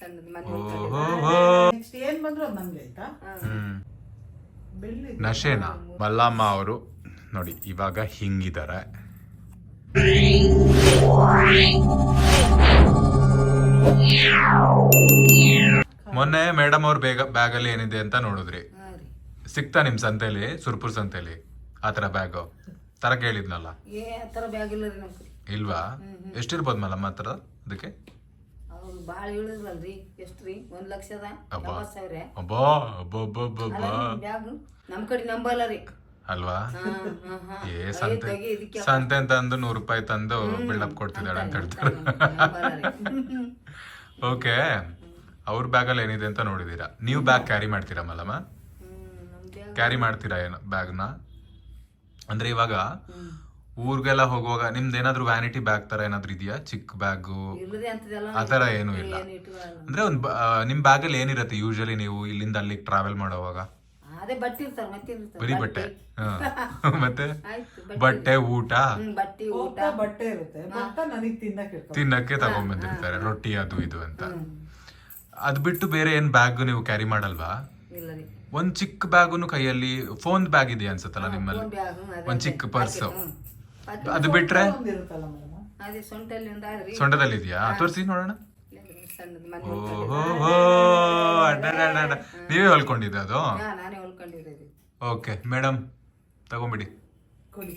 ಸಣ್ಣದು ಮನೆ ಓಹೋ ನೆಕ್ಸ್ಟ್ ಏನ್ ಬಂದ್ರು ಅದು ನಂಗೆ ಆಯ್ತಾ? ಹ್ಮ್. ಬೆಳ್ಳಿ ನಶೆನ ಮಲ್ಲಮ್ಮ ಅವರು ನೋಡಿ ಇವಾಗ ಹಿಂಗಿದ್ದಾರೆ ಮೊನ್ನೆ ಮೇಡಮ್ ಅವ್ರ ಬೇಗ ಬ್ಯಾಗ್ ಅಲ್ಲಿ ಏನಿದೆ ಅಂತ ನೋಡಿದ್ರಿ? ಸಿಗ್ತಾ ನಿಮ್ ಸಂತೆಲಿ ಸುರ್ಪುರ್ ಸಂತೆಲಿ ಆತರ ಬ್ಯಾಗ್? ತರ ಕೇಳಿದ್ನಲ್ಲ ಏ ಆ ಥರ ಬ್ಯಾಗ್ ಇಲ್ಲ ರೀ ಇಲ್ವಾ? ಎಷ್ಟಿರ್ಬೋದು ಮಲ್ಲಮ್ಮ ಹತ್ರ ಅದಕ್ಕೆ? ಭಾಳ ಹೇಳಿದ್ರಲ್ರಿ ಎಷ್ಟು ರೀ? ಒಂದು ಲಕ್ಷದ ಅಬ್ಬಾ. ಎಂಬತ್ತು ಸಾವಿರ. ಅಬ್ಬಾ ಅಬ್ಬಬ್ಬಬ್ಬಬ್ಬಾ ಬ್ಯಾಗ್ ನಮ್ಮ ಕಡೆ ನಂಬಲ್ಲ ರೀ. ಅಲ್ವಾ? ಏ ಸಂತೆ. ಸಂತೆ ತಂದು ನೂರು ರೂಪಾಯಿ ತಂದು ಬಿಲ್ಡಪ್ ಕೊಡ್ತಿದ್ದಾಳೆ ಅಂತ ಹೇಳ್ತಾರೆ. ಓಕೆ. ಅವ್ರ ಬ್ಯಾಗಲ್ಲಿ ಏನಿದೆ ಅಂತ ನೋಡಿದೀರಾ? ನೀವು ಬ್ಯಾಗ್ ಕ್ಯಾರಿ ಮಾಡ್ತೀರಾ ಮಲ್ಲಮ್ಮ? ಕ್ಯಾರಿ ಮಾಡ್ತೀರಾ ಏನು ಬ್ಯಾಗ್ನ? ಅಂದ್ರೆ ಇವಾಗ ಊರ್ಗೆಲ್ಲ ಹೋಗುವಾಗ ನಿಮ್ದು ಏನಾದ್ರು ವ್ಯಾನಿಟಿ ಬ್ಯಾಗ್ ತರ ಏನಾದ್ರು ಇದೆಯಾ? ಚಿಕ್ಕ ಬ್ಯಾಗು ಆ ತರ ಏನೂ ಇಲ್ಲ. ಅಂದ್ರೆ ಒಂದ್ ನಿಮ್ ಬ್ಯಾಗ್ ಅಲ್ಲಿ ಬ್ಯಾಗಲ್ಲಿ ಏನಿರತ್ತೆ ಯೂಶಲಿ ನೀವು ಇಲ್ಲಿಂದ ಅಲ್ಲಿಗೆ ಟ್ರಾವೆಲ್ ಮಾಡುವಾಗ? ಅದೇ ಬಟ್ಟೆ ಇರ್ತಾರ ಮತ್ತೆ ಇರ್ತಾರ ಬರೀ ಬಟ್ಟೆ. ಹಾ. ಮತ್ತೆ? ಆಯ್ತು ಬಟ್ಟೆ. ಬಟ್ಟೆ ಊಟ? ತಿನ್ನಕ್ಕೆ ತಗೊಂಡ್ಬಂದಿರ್ತಾರೆ ರೊಟ್ಟಿ ಅದು ಇದು ಅಂತ. ಅದ್ ಬಿಟ್ಟು ಬೇರೆ ಏನ್ ಬ್ಯಾಗ್ ನೀವು ಕ್ಯಾರಿ ಮಾಡಲ್ವಾ? ಒಂದ್ ಚಿಕ್ಕ ಬ್ಯಾಗುನು ಕೈಯಲ್ಲಿ ಫೋನ್ ಬ್ಯಾಗ್ ಇದೆ ಅನ್ಸುತ್ತಲ್ಲ ನಿಮ್ಮಲ್ಲಿ? ಬ್ಯಾಗ್ ಒಂದ್ ಚಿಕ್ಕ. ಪರ್ಸ್ ಅದು ಬಿಟ್ರೆ? ಅದೇ ಸೊಂಟಲ್ಲಿ ಒಂದು ಆದ್ರಿ ಸೊಂಟದಲ್ಲಿ ಇದೆಯಾ ತೋರಿಸಿ ನೋಡೋಣ. ಸಣ್ಣದು ಮನೆ ಓಹೋ ಅಡ್ಡಾಡಾಡ ನೀವೇ ಹೊಲ್ಕೊಂಡಿದ್ದೆ ಅದು? ಹಾ ನಾನೇ ಹೊಲ್ಕೊಂಡಿರೋದು. Okay madam ತಗೊಂಬಿಡಿ. ಕೊಡಿ.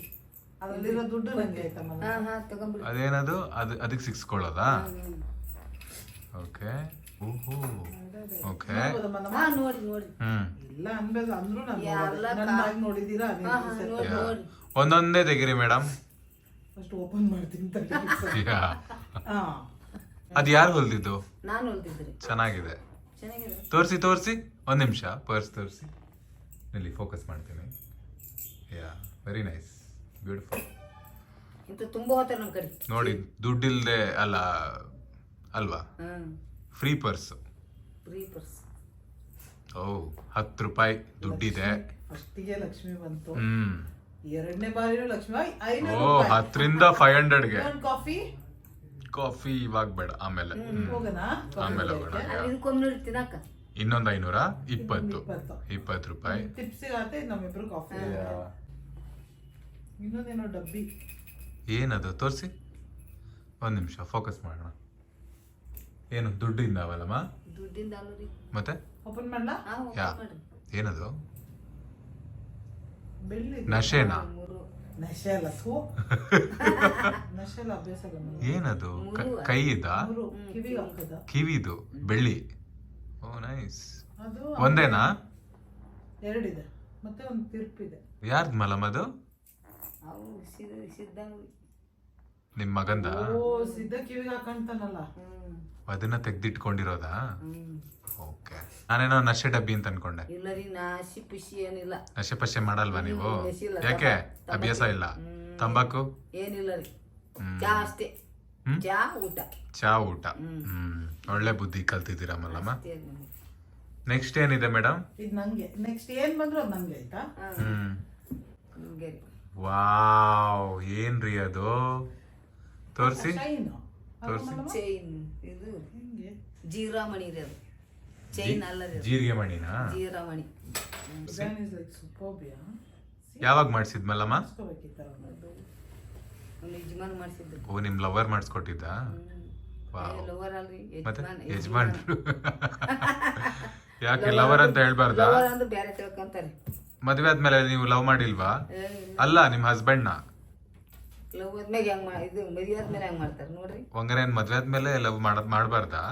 ಅದ್ರಲ್ಲಿರೋ ದುಡ್ಡು ನಂಗೆ ಆಯ್ತಾ ಮೇಡಮ್? ಹಾ ಹಾ ತಗೊಂಬಿಡಿ. ಅದೇನದು? ಅದು ಅದಕ್ಕೆ ಸಿಕ್ಸ್ಕೊಳ್ಳೋದಾ? ಓಕೆ ಓಹೋ ಓಕೆ. ಮೇಡಮ್? ಹಾ ನೋಡಿ ನೋಡಿ. ಹ್ಮ್. ಇಲ್ಲ ಅನ್ಬೇಕು ಅಂದ್ರು ನಾನು ಎಲ್ಲ ನನ್ನ ಬ್ಯಾಗ್ ನೋಡಿದೀರಾ ಅದೇ ಹಾ ಹಾ ನೋಡಿ ನೋಡಿ. ಒಂದೊಂದೇ ತೆಗಿರಿ ಮೇಡಮ್. ಫಸ್ಟ್ ಓಪನ್ ಮಾಡ್ತೀನಿ ಅದು ಯಾರು ಹೊಲ್ದಿದ್ದು? ನಾನು ಹೊಲ್ದಿದ್ರಿ ಚೆನ್ನಾಗಿದೆ. ಚೆನ್ನಾಗಿದೆ. ತೋರಿಸಿ ತೋರಿಸಿ. ಒಂದು ನಿಮಿಷ. ಪರ್ಸ್ ತೋರಿಸಿ. ಇಲ್ಲಿ ಫೋಕಸ್ ಮಾಡ್ತೀನಿ. ಯಾ ವೆರಿ ನೈಸ್ ಬ್ಯೂಟಿಫುಲ್ ಇಂತ ದುಡ್ಡು ಇಲ್ಲದೆ ನಮ್ಮ ಕಡೆ. ನೋಡಿ ದುಡ್ಡಿಲ್ದೆ ಅಲ್ಲ ಅಲ್ವಾ? ಹ್ಮ್. ಫ್ರೀ ಪರ್ಸ್ ಫ್ರೀ ಪರ್ಸ್ ಓ ಹತ್ತು ರೂಪಾಯಿ ದುಡ್ಡಿದೆ. ಫಸ್ಟಿಗೆ ಲಕ್ಷ್ಮಿ ಬಂತು. ಹ್ಮ್. ಎರಡನೇ ಬಾರಿನೂ ಲಕ್ಷ್ಮೀಬಾಯಿ ಐನೂರು ಓ. ಹತ್ತರಿಂದ ಫೈವ್ ಹಂಡ್ರೆಡ್ಗೆ ಇನ್ನೊಂದ್ ಕಾಫಿ ಕಾಫಿ ಇವಾಗ ಬೇಡ ಆಮೇಲೆ. ಹೋಗೋಣ. ಆಮೇಲೆ ಹೋಗೋಣ ಇದಕ್ಕೊಮ್ಮೆ ನೋಡಿ ತಿನ್ನಕ ಇನ್ನೊಂದ್ ಐನೂರ? ಇಪ್ಪತ್ತು. ಇಪ್ಪತ್ತು. ರೂಪಾಯಿ. ಟಿಪ್ಸ್ ಆತೆ ನಮ್ಮಿಬ್ರು ಕಾಫಿ ಇನ್ನೊಂದೇನೋ ಡಬ್ಬಿ. ಏನದು? ತೋರಿಸಿ. ಒಂದು ನಿಮಿಷ ಫೋಕಸ್ ಮಾಡೋಣ. ಏನು ದುಡ್ಡಿಂದ ಅವಲ್ಲಮ್ಮ? ದುಡ್ಡಿಂದ ಮತ್ತೆ? ಓಪನ್ ಮಾಡ್ಲಾ? ಏನದು? ನಶೆನಾ? ನಶೆ ಅಲ್ಲ ಥೂ. ನಶೆ ಅಲ್ಲ ಅಭ್ಯಾಸ ಅಲ್ಲ ಮೇಡಮ್. ಏನದು? ಕೈಯಿದ? ಕೈ ಇದ ಮೂರು ಕಿವಿಗೆ ಹಾಕದ. ಕಿವಿದು ಬೆಳ್ಳಿ. ಓ ನೈಸ್. ಅದು ಒಂದೇನಾ? ಎರಡಿದೆ. ಮತ್ತೆ ಒಂದು ತಿರ್ಪಿದೆ. ಯಾರ್ದ್ ಮಲಮ್ ಅದು? ಅವು ಸಿದ್ಧ ಸಿದ್ಧಂಗ್ ನಿಮ್ ಮಗಂದ? ಓ ಸಿದ್ಧ ಕಿವಿಗೆ ಹಾಕಂತಾನಲ್ಲ ಅದನ್ನ ತೆಗ್ದಿಟ್ಕೊಂಡಿರೋದಾ? ಓಕೆ. ನಾನೇನೋ ನಶೆ ಡಬ್ಬಿ ಅಂತ ಅನ್ಕೊಂಡೆ. ಇಲ್ಲ ರೀ ಏನಿಲ್ಲ. ನಶೆ ಪಶೆ ಮಾಡಲ್ವಾ ನೀವು? ಯಾಕೆ? ಅಭ್ಯಾಸ ಇಲ್ಲ? ತಂಬಾಕು? ಏನಿಲ್ಲ ರೀ. ಚಾ ಅಷ್ಟೇ. ಚಾ ಊಟ. ಚಾ ಊಟ. ಹ್ಮ್. ಒಳ್ಳೆ ಬುದ್ಧಿ ಕಲ್ತಿದ್ದೀರಾ ಮಲ್ಲಮ್ಮ? ನಮ್ಗೆ. ನೆಕ್ಸ್ಟ್ ಏನಿದೆ ಮೇಡಮ್ ಇದು ನಂಗೆ. ನೆಕ್ಸ್ಟ್ ಏನ್ ಬಂದ್ರು ಅದು ನಂಗೆ ಆಯ್ತಾ? ಹ್ಮ್. ನಿಮ್ಗೆ ರೀ. ವಾವ್ ಏನ್ರಿ ಅದು? ತೋರಿಸಿ. ತೋರ್ಸಿ. ಚೈನ್ ಇದು ಹಿಂಗೆ? ಜೀರಾಮಣಿ ರೀ ಅದು. ಚೈನ್ ಅಲ್ಲ ರೀ ಅದು. ಜೀರಿಗೆ ಮಣಿನಾ? ಜೀರಾಮಣಿ ಡಿಸೈನ್ ಇಸ್ ಲೈಕ್ ಸೂಪರ್ಬಿಯಾ ಯಾವಾಗ ಮಾಡಿಸಿದ್ ಮಲ್ಲಮ್ಮ? ಹಾಸ್ಕೋಬೇಕಿತ್ತರ ನಮ್ಮ ಯಜಮಾನ್ ಮಾಡಿಸಿದ್ರು ಓ ನಿಮ್ ಲವರ್ ಮಾಡಿಸ್ಕೊಟ್ಟಿದ್ದ? ವಾವ್. ಲವರ್ ಅಲ್ರಿ ಮತ್ತೆ ಯಜಮಾನ್. ಯಜಮಾನ್ರು? ಯಾಕೆ ಲವರ್ ಅಂತ ಹೇಳ್ಬಾರ್ದಾ? ಲವರ್ ಅಂದ್ರೆ ಬೇರೆ ತಿಳ್ಕೊಂತಾರೆ. ಮದ್ವೆ ಆದ್ಮೇಲೆ ನೀವು ಲವ್ ಮಾಡಿಲ್ವಾ? ಅಲ್ಲ ನಿಮ್ ಹಸ್ಬೆಂಡ್ನ ನ ಲವ್ ಆದ್ಮೇಲೆ ಹೆಂಗ್ ಮಾ ಇದು ಮದುವೆ ಆದ್ಮೇಲೆ ಹೆಂಗ್ ಮಾಡ್ತಾರೆ ನೋಡ್ರಿ? ಹಂಗಾರೆ ಏನ್ ಮದ್ವೆ ಆದ್ಮೇಲೆ ಲವ್ ಮಾಡ ಮಾಡಬಾರ್ದಾ?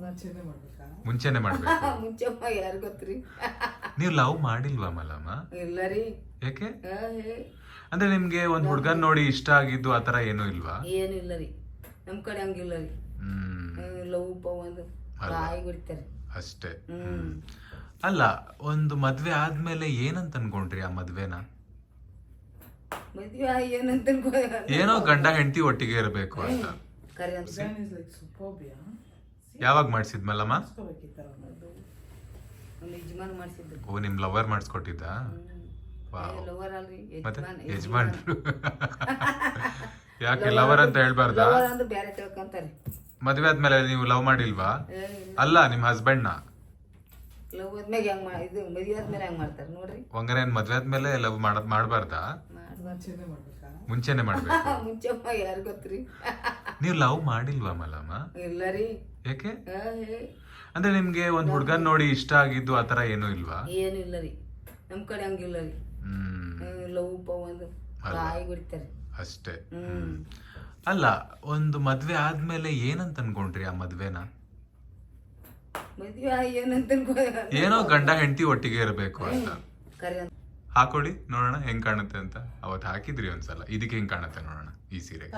ಮುಂಚೆನೆ ಮಾಡ್ಬೇಕಾ? ಮುಂಚೆನೆ ಮಾಡ್ಬೇಕು. ಮುಂಚೆ ಯಾರು ಗೊತ್ತ್ರಿ? ನೀವು ಲವ್ ಮಾಡಿಲ್ವಾ ಮಲಮ್ಮ ಇಲ್ಲ ರೀ. ಯಾಕೆ? ಹೇ. ಅಂದ್ರೆ ನಿಮ್ಗೆ ಒಂದ್ ಹುಡ್ಗನ್ ನೋಡಿ ಇಷ್ಟ ಆಗಿದ್ದು ಆತರ ಏನೂ ಇಲ್ವಾ? ಏನು ಇಲ್ಲ ರೀ. ನಮ್ ಕಡೆ ಹಂಗಿಲ್ಲ ರೀ. ಲವ್ ಪವ್ ಒಂದು ಬಾಯಿ ಬಿಡ್ತಾರೆ. ಅಷ್ಟೇ. ಅಲ್ಲ ಒಂದು ಮದ್ವೆ ಆದ್ಮೇಲೆ ಏನಂತ ಅನ್ಕೊಂಡ್ರಿ ಆ ಮದ್ವೆನ ಮದ್ವೆ ಆಗಿ ಏನಂತ ಅನ್ಕೊ- ಏನೋ ಗಂಡ ಹೆಂಡತಿ ಒಟ್ಟಿಗೆ ಇರಬೇಕು ಅಂತ. ಯಾವಾಗ ಮಾಡಿಸಿದ್ ಮಲ್ಲಮ್ಮ? ಹಾಸ್ಕೋಬೇಕಿತ್ತರ ನಮ್ಮ ಯಜಮಾನ್ ಮಾಡಿಸಿದ್ರು ಓ ನಿಮ್ ಲವರ್ ಮಾಡಿಸ್ಕೊಟ್ಟಿದ್ದ? ಯಜಮಾನ್ರು? ಯಾಕೆ ಲವರ್ ಅಂತ ಹೇಳ್ಬಾರ್ದ? ಮದ್ವೆ ಆದ್ಮೇಲೆ ನೀವು ಲವ್ ಮಾಡಿಲ್ವಾ. ಅಲ್ಲ ನಿಮ್ಮ ಹಸ್ಬೆಂಡ್ನ ಲವ್ ಆದ್ಮ್ಯಾಗ ಹೆಂಗ್ ಇದು ಮದುವೆ ಆದ್ಮೇಲೆ ಹೆಂಗ್ ಮಾಡ್ತಾರೆ ನೋಡ್ರಿ. ಒಂಗರೇನ್ ಮದ್ವೆ ಆದ್ಮೇಲೆ ಲವ್ ಮಾಡ ಮಾಡ್ಬಾರ್ದು? ಮುಂಚೆನೆ ಮಾಡ್ಬೇಕಾ. ಮುಂಚೆಮ್ಮ ಯಾರು ಗೊತ್ತ್ರಿ? ನೀವು ಲವ್ ಮಾಡಿಲ್ವಾ ಮಲಾಮ ಇಲ್ಲ ರೀ. ಯಾಕೆ? ಅಂದ್ರೆ ನಿಮ್ಗೆ ಒಂದ್ ಹುಡ್ಗನ್ ನೋಡಿ ಇಷ್ಟ ಆಗಿದ್ದು ಆತರ ಏನು ಇಲ್ವಾ? ಏನು ಇಲ್ಲ ರೀ. ನಮ್ ಕಡೆ ಹಂಗಿಲ್ಲ ರೀ. ಲವ್ ಪವ್ ಒಂದು ಕಾಯಿ ಬಿಡ್ತಾರೆ. ಅಷ್ಟೇ. ಅಲ್ಲ ಒಂದು ಮದ್ವೆ ಆದ್ಮೇಲೆ ಏನಂತ ಅನ್ಕೊಂಡ್ರಿ ಆ ಮದ್ವೆನ? ಏನೋ ಗಂಡ ಹೆಂಡತಿ ಒಟ್ಟಿಗೆ ಇರಬೇಕು ಅಂತ. ಹಾಕೊಡಿ ನೋಡೋಣ ಹೆಂಗ್ ಕಾಣುತ್ತೆ ಅಂತ. ಅವತ್ತು ಹಾಕಿದ್ರಿ ಒಂದ್ಸಲ. ಇದಕ್ಕೆ ಹೆಂಗ್ ಕಾಣುತ್ತೆ ನೋಡೋಣ ಈ ಸೀರೆ.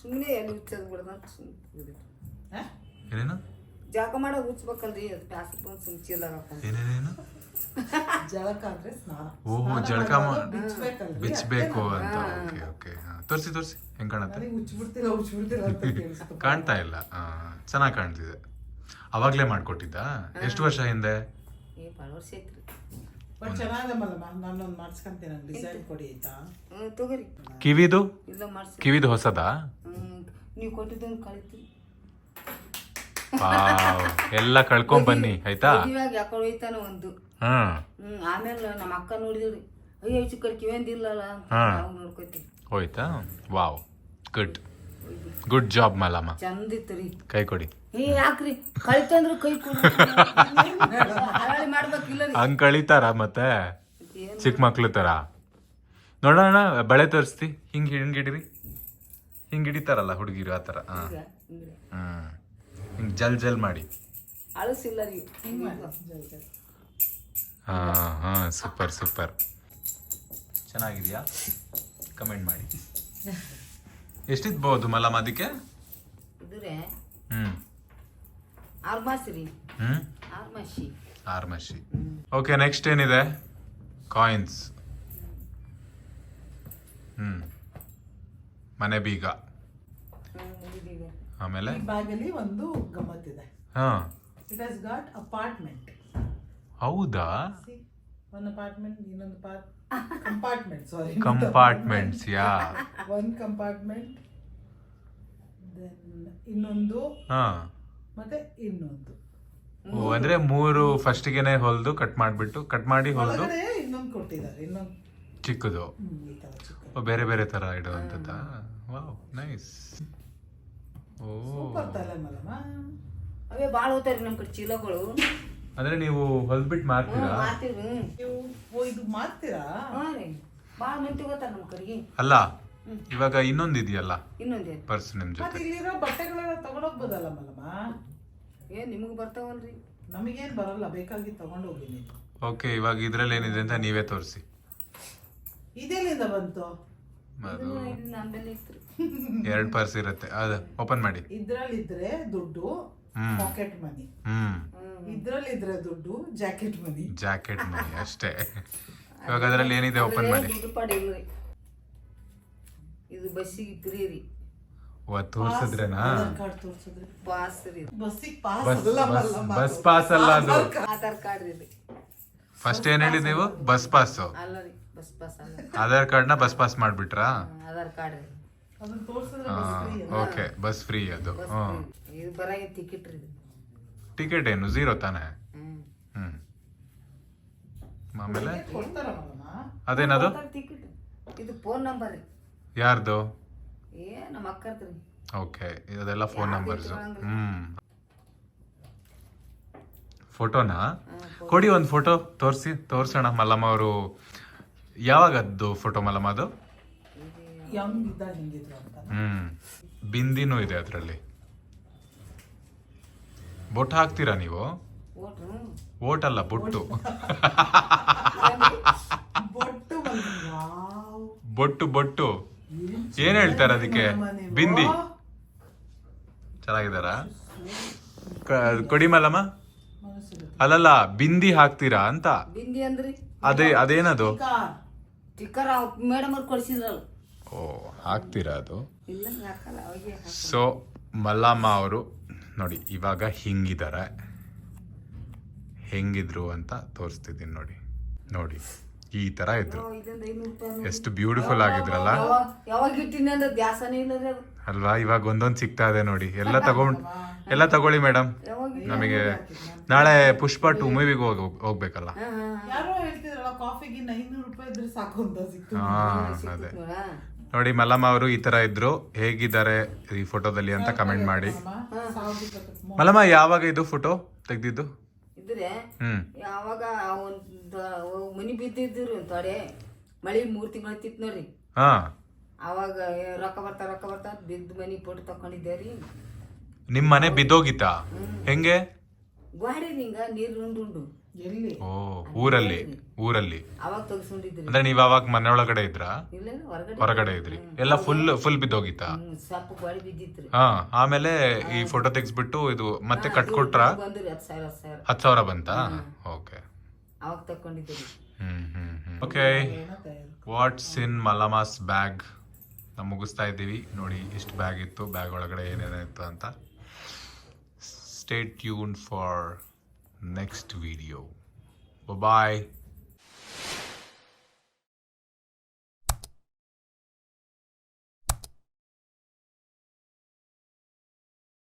ಸುಮ್ಮನೆ ಎಲ್ಲಿ ಹುಚ್ಚದ್ ಬಿಡ್ದಂತ? ಏನೇನು? ಜಳಕ ಮಾಡೋ ಹುಚ್ಬೇಕಲ್ರಿ. ಅದು ಪ್ಲಾಸ್ಟಿಕ್ ಬಂದು ಸುಮ್ ಚೀಲ ಏನೇನೇನು? ಜಳಕ ಅಂದ್ರೆ ಸ್ನಾನ. ಓಹೋ, ಜಳಕ ಬಿಚ್ಚಬೇಕು ಅಂತ. Okay okay. ತೋರಿಸಿ ತೋರಿಸಿ. ಹೆಂಗ್ ಕಾಣುತ್ತೆ? ಹುಚ್ಚಿಬಿಡ್ತೀರ ಹುಚ್ಚಿಬಿಡ್ತೀರ ಅಂತ ಕೇಳಿಸ್ತು. ಕಾಣ್ತಾ ಇಲ್ಲ. ಚೆನ್ನಾಗಿ ಕಾಣ್ತಿದೆ. ಅವಾಗ್ಲೇ ಮಾಡ್ಕೊಟ್ಟಿದ್ದ? ಎಷ್ಟು ವರ್ಷ ಹಿಂದೆ? ಏ ಭಾಳ ವರ್ಷ ಐತ್ರಿ ಬಟ್ ಚೆನ್ನಾಗದಮ್ಮಲ್ಲಮ್ಮ ನಾನೊಂದು ಮಾಡಿಸ್ಕೊಂತೀನಿ ನಂಗೆ ಡಿಸೈನ್ ಕೊಡಿ ಆಯ್ತಾ? ಹ್ಞೂ ತಗೋರಿ ಕಿವಿದು? ಇಲ್ಲ ಮಾಡ್ಸಿ ಕಿವಿದು ಹೊಸದಾ? ಹ್ಮ್ ನೀವು ಕೊಟ್ಟಿದ್ದೊಂದು ಕಳಿತೀರಿ. ವಾವ್, ಎಲ್ಲ ಕಳ್ಕೊಂಡ್ ಬನ್ನಿ ಆಯ್ತಾ? ಇವಾಗ ಯಾಕೋ ಹೋಯ್ತಾನ ಒಂದು. ಹ್ಮ್ ಹ್ಮ್ ಆಮೇಲೆ ನಮ್ಮ ಅಕ್ಕ ನೋಡಿದ್ರಿ ಅಯ್ಯೋ ಚಿಕ್ಕ ಕಿವಂದಿಲ್ಲಲ್ಲ ಹಾ. ನಾವು ನೋಡ್ಕೊತೀವಿ. ಹೋಯ್ತಾ? Wow good. Good job Mallamma ಚಂದಿತ್ತು ರೀ ಕೈ ಕೊಡಿ. ಏ ಯಾಕ್ರಿ? ಕಳಿತಂದ್ರು ಕೈ ಕೊಡಿ. ಹಾಳಾಳಿ ಮಾಡ್ಬೇಕಿಲ್ಲ ರೀ ಹಂಗ್ ಕಳಿತಾರ ಮತ್ತೆ? ಚಿಕ್ಕ ಮಕ್ಳು ತರ. ನೋಡೋಣ ಬಳೆ ತೋರಿಸ್ತಿ. ಹಿಂಗ್ ಹಿಂಗ್ ಹಿಡಿರಿ. ಹಿಂಗ್ ಹಿಡಿತಾರಲ್ಲ ಹುಡುಗಿರು ಆ ಥರ ಹಾ. ಹ್ಮ್ ಹಿಂಗ್. ಜಲ್ ಜಲ್ ಮಾಡಿ. ಅಳಸಿಲ್ಲ ರೀ. ಹಾ ಹಾ ಸೂಪರ್ ಸೂಪರ್. ಚೆನ್ನಾಗಿದೆಯಾ? ಕಮೆಂಟ್ ಮಾಡಿ. ಎಷ್ಟಿದ್ಬೋದು ಮಲ್ಲಮ್ಮ ಅದಕ್ಕೆ ಹ್ಮ್. ಹ್ಮ್. ಆರ್ಮಶಿ. ಓಕೆ ನೆಕ್ಸ್ಟ್ ಏನಿದೆ? ಕಾಯಿನ್ಸ್ ಹ್ಮ್. ಮನೆ ಬೀಗ. ಆಮೇಲೆ? ಈ ಬ್ಯಾಗಲ್ಲಿ ಒಂದು ಗಮ್ಮತ್ತಿದೆ. ಹಾ. ಇಟ್ ಹಸ್ ಗಾಟ್ ಅಪಾರ್ಟ್ಮೆಂಟ್ ಹೌದಾ? ಒಂದು ಅಪಾರ್ಟ್ಮೆಂಟ್ ಇನ್ನೊಂದು part compartment sorry compartments yeah ಒಂದು ಕಂಪಾರ್ಟ್ಮೆಂಟ್ ದೆನ್ ಇನ್ನೊಂದು ಹಾ. ಮತ್ತೆ ಇನ್ನೊಂದು. ಓ ಅಂದ್ರೆ ಮೂರು ಫಸ್ಟ್ ಗೆನೆ ಹೊಲ್ದು ಕಟ್ ಮಾಡ್ಬಿಟ್ಟು ಕಟ್ ಮಾಡಿ ಹೊಲ್ದು? ಒಳಗಡೆ ಇನ್ನೊಂದು ಕೊಟ್ಟಿದ್ದಾರೆ ಇನ್ನೊಂದು. ಚಿಕ್ಕದು. ಹ್ಮ್, ಈ ತರ ಚಿಕ್ಕ ಓ, ಬೇರೆ ಬೇರೆ ತರ ಇಡುವಂತದ್ದ ವಾವ್ ನೈಸ್. ಓ. ಸೂಪರ್ ತಲೆ ಮಲಮ. ಅವೇ ಭಾಳ ಹೋಗ್ತಾವ್ರಿ ನಮ್ಮ ಕಡೆ ಚೀಲಗಳು. ಅಂದ್ರೆ ನೀವು ಹೊಲ್ಬಿಟ್ ಮಾರ್ತೀರಾ? ಮಾಡ್ತೀವಿ ನೀವು ಓ ಇದು ಮಾಡ್ತೀರಾ ಹಾ ರೀ. ಭಾಳ ಮಂದಿ ಗೊತ್ತಾರ ನಮ್ಮ ಕಡೆಗೆ. ಅಲ್ಲ ಇವಾಗ ಇನ್ನೊಂದು ಇದೆಯಲ್ಲ ಇನ್ನೊಂದು. ಪರ್ಸ್ ನಿಮ್ ಜೊತೆ. ಇಲ್ಲಿರೋ ಬಟ್ಟೆಗಳೆಲ್ಲ ತಗೊಂಡೋಗ್ಬೋದಲ್ಲ ಮಲಮ್ಮ ಏನ್ ನಿಮಗೆ ಬರ್ತಾವಲ್ರಿ ನಮಗೇನ್ ಬರಲ್ಲ ಬೇಕಾಗಿ ತಗೊಂಡೋಗಿ ನೀನು ಓಕೆ ಇವಾಗ ಇದ್ರಲ್ಲಿ ಏನಿದೆ ಅಂತ ನೀವೇ ತೋರಿಸಿ. ಇದೆಲ್ಲಿಂದ ಬಂತು? ಅದು ಎರಡ್ ಪರ್ಸ್ ಇರುತ್ತೆ. ಅದ ಓಪನ್ ಮಾಡಿ. ಇದ್ರಲ್ಲಿ ಇದ್ರೆ ದುಡ್ಡು. ಪಾಕೆಟ್ ಮನಿ ಇದ್ರಲ್ಲಿ ಇದ್ರೆ ದುಡ್ಡು ಜಾಕೆಟ್ ಮನಿ ಜಾಕೆಟ್ ಮನಿ ಅಷ್ಟೇ. ಇವಾಗ ಅದರಲ್ಲಿ ಏನಿದೆ ಓಪನ್ ಮಾಡಿ? ಇದು ಬಸ್ಸಿಗೆ ಫ್ರೀ ರೀ ತೋರ್ಸಿದ್ರೇನಾ? ಆಧಾರ್ ಕಾರ್ಡ್ ತೋರ್ಸಿದ್ರೆ. ಪಾಸ್ ರೀ ಬಸ್ಸಿಗೆ ಪಾಸ್ ಬಸ್ ಅಲ್ಲ ಬಸ್ ಪಾಸ್ ಅಲ್ಲ ಅದು. ಆಧಾರ್ ಕಾರ್ಡ್ ರೀ ಫಸ್ಟ್ ಏನ್ ಹೇಳಿದ್ ನೀವು? ಬಸ್ ಪಾಸ್ ಆಧಾರ್ ಕಾರ್ಡ್ನ ಬಸ್ ಪಾಸ್ ಮಾಡ್ಬಿಟ್ರಾ? ಹಾ, ಆಧಾರ್ ಕಾರ್ಡ್ ರೀ. ಅದನ್ನ bus free okay bus free ಅದು. ಹ್ಮ್. ಇದು ಬರಾಗ ಟಿಕೆಟ್ ರೀ ಇದು. ಟಿಕೆಟ್ ಏನು? ಝೀರೋ ತಾನೆ? ಹ್ಮ್. ಆಮೇಲೆ? ಅದೇನದು? ಟಿಕೆಟ್ ಇದು ಫೋನ್ ನಂಬರ್ ರೀ. ಯಾರ್ದು? ಏ ನಮ್ಮ ಅಕ್ಕರ್ದ್ರಿ ಓಕೆ ಇದೆಲ್ಲ ಫೋನ್ ನಂಬರ್ಸ್ ಹ್ಮ್. ಫೋಟೋನಾ ಕೊಡಿ ಒಂದು ಫೋಟೋ ತೋರಿಸಿ ತೋರಿಸೋಣ ಮಲ್ಲಮ್ಮ ಅವರು. ಯಾವಾಗದ್ದು ಫೋಟೋ ಮಲ್ಲಮ್ಮ ಅದು? ಯಂಗ್ ಇದ್ದಾಗ ಹಿಂಗಿದ್ರು ಅಂತ. ಹ್ಮ್. ಬಿಂದಿನೂ ಇದೆ ಅದರಲ್ಲಿ. ಬೊಟ್ಟು ಹಾಕ್ತೀರಾ ನೀವು? ಓಟ್. ಅಲ್ಲ ಬೊಟ್ಟು. ಬೊಟ್ಟು. ವಾವ್. ಬೊಟ್ಟು ಬೊಟ್ಟು. ಏನ್ ಹೇಳ್ತಾರ ಅದಕ್ಕೆ? ಬಿಂದಿ. ಚೆನ್ನಾಗಿದಾರ ಕೊಡಿ ಮಲ್ಲಮ್ಮ. ಅಲ್ಲಲ್ಲ ಬಿಂದಿ ಹಾಕ್ತೀರಾ ಅಂತ. ಬಿಂದಿ ಅಂದ್ರಿ? ಅದೇ ಅದೇನದು? ಓ ಹಾಕ್ತೀರಾ ಅದು? ಇಲ್ಲ ಹಾಕಲ್ಲ ಅವಾಗೆ ಹಾಕ ಸೊ ಮಲ್ಲಮ್ಮ ಅವರು ನೋಡಿ ಇವಾಗ ಹಿಂಗಿದ್ದಾರೆ ಹೆಂಗಿದ್ರು ಅಂತ ತೋರಿಸ್ತಿದ್ದೀನಿ ನೋಡಿ. ನೋಡಿ ಈ ತರ ಇದ್ರು. ಎಷ್ಟು ಬ್ಯೂಟಿಫುಲ್ ಆಗಿದ್ರಲ್ಲ. ಅಲ್ವಾ ಇವಾಗ ಒಂದೊಂದು ಸಿಗ್ತಾ ಇದೆ ನೋಡಿ. ಎಲ್ಲ ತಗೊಂಡ್ ಎಲ್ಲ ತಗೊಳ್ಳಿ ಮೇಡಮ್ ನಮಗೆ ನಾಳೆ ಪುಷ್ಪ ಟು ಮೂವಿಗೆ ಹೋಗ್ ಹೋಗ್ಬೇಕಲ್ಲ. ಹಾ, ಹಾ, ಹಾ. ಯಾರೋ ಹೇಳ್ತಿದ್ರಲ್ಲ ಕಾಫಿಗೆ ಐನೂರು ರೂಪಾಯಿ ಇದ್ರೆ ಸಾಕು ಅಂತ ಸಿಕ್ತು. ಹಾ ಅದೇ. ನೋಡಾ? ಮಲ್ಲಮ್ಮ ಅವರು ಈ ತರ ಇದ್ರು. ಹೇಗಿದ್ದಾರೆ ಈ ಫೋಟೋದಲ್ಲಿ ಅಂತ ಕಮೆಂಟ್ ಮಾಡಿ. ಮಲ್ಲಮ್ಮ ಯಾವಾಗ ಇದು ಫೋಟೋ ತೆಗ್ದಿದ್ದು? ಇದ್ರೆ ಯಾವಾಗ ಒಂದು ಮನಿ ಬಿದ್ದಿದ್ರು ತೊಡೆ ಮಳಿ ಮೂರ್ ತಿಂಗಳು ತಿತ್ ನೋಡ್ರಿ. ಹಾ. ಅವಾಗ ರೊಕ್ಕ ಬರ್ತಾ ರೊಕ್ಕ ಬರ್ತಾ ಬಿದ್ದ ಮನಿ ಫೋಟೋ ತಕೊಂಡಿದ್ದೆ ರೀ. ನಿಮ್ ಮನೆ ಬಿದ್ದೋಗಿತ್ತಾ? ಹೆಂಗೆ? ಗ್ವಾಡಿ ಇದ್ರ ನೀರು ಎಲ್ಲಿ? ಓ ಊರಲ್ಲಿ ಊರಲ್ಲಿ. ಅವಾಗ ತೆಗ್ಸ್ಕೊಂಡಿದ್ರಿ ಅಂದ್ರೆ ನೀವ್ ಅವಾಗ ಮನೆ ಒಳಗಡೆ ಇದ್ರಾ? ಇಲ್ಲ ಹೊರಗಡೆ ಹೊರಗಡೆ ಇದ್ರಿ. ಎಲ್ಲ ಫುಲ್ ಫುಲ್ ಬಿದ್ದೋಗಿತ್ತಾ? ಹ್ಮ್, ಸಪ್ಪು ಗ್ವಾಡಿ ಬಿದ್ದಿತ್ರಿ. ಹಾ ಆಮೇಲೆ ಈ ಫೋಟೋ ತೆಗ್ಸ್ಬಿಟ್ಟು ಇದು ಮತ್ತೆ ಕಟ್ಕೊಟ್ರ? ಬಂದ್ರಿ ಹತ್ತು ಸಾವಿರ ಹತ್ತು ಸಾವಿರ. ಹತ್ತು ಸಾವಿರ ಬಂತಾ? ಓಕೆ. ಅವಾಗ ತಕೊಂಡಿದ್ರಿ ಹ್ಮ್ ಹ್ಮ್ ಹ್ಮ್. Okay. What's in Mallamma's bag ನಾವು ಮುಗಿಸ್ತಾ ಇದ್ದೀವಿ. ನೋಡಿ ಇಷ್ಟು ಬ್ಯಾಗ್ ಇತ್ತು. ಬ್ಯಾಗ್ ಒಳಗಡೆ ಏನೇನಿತ್ತು ಅಂತ. Stay tune for next video bye